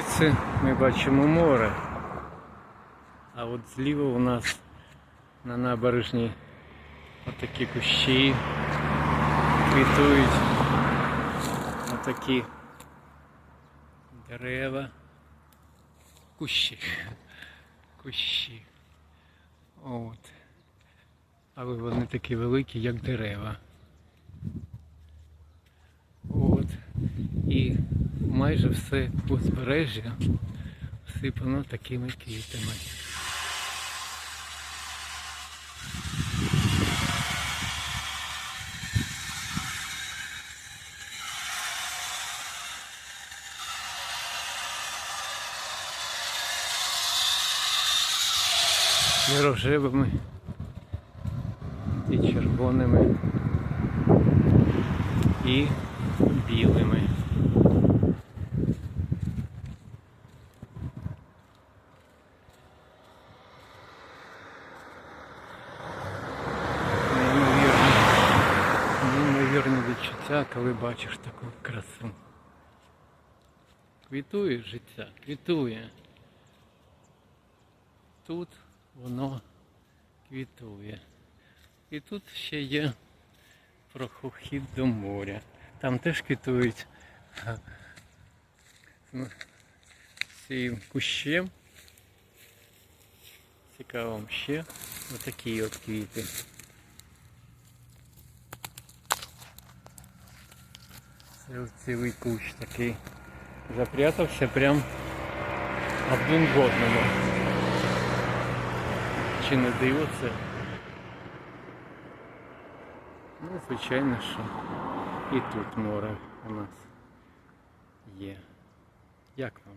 Звідси ми бачимо море. А от зліва у нас на набережній отакі кущі квітують. Отакі дерева. Кущі. Кущі. От. Але вони такі великі, як дерева. От. І майже все узбережжя всипано такими квітами. І рожевими, і червоними, і білими. Відчуття, коли бачиш таку красу. Квітує життя, квітує. Тут воно квітує. І тут ще є прохід до моря. Там теж квітують ну, цим кущем. Цікаво ще отакі от квіти. Це от цілий куч такий запрятався прям один в одному. Чи не диво це? Ну, звичайно, що і тут море у нас є. Як вам?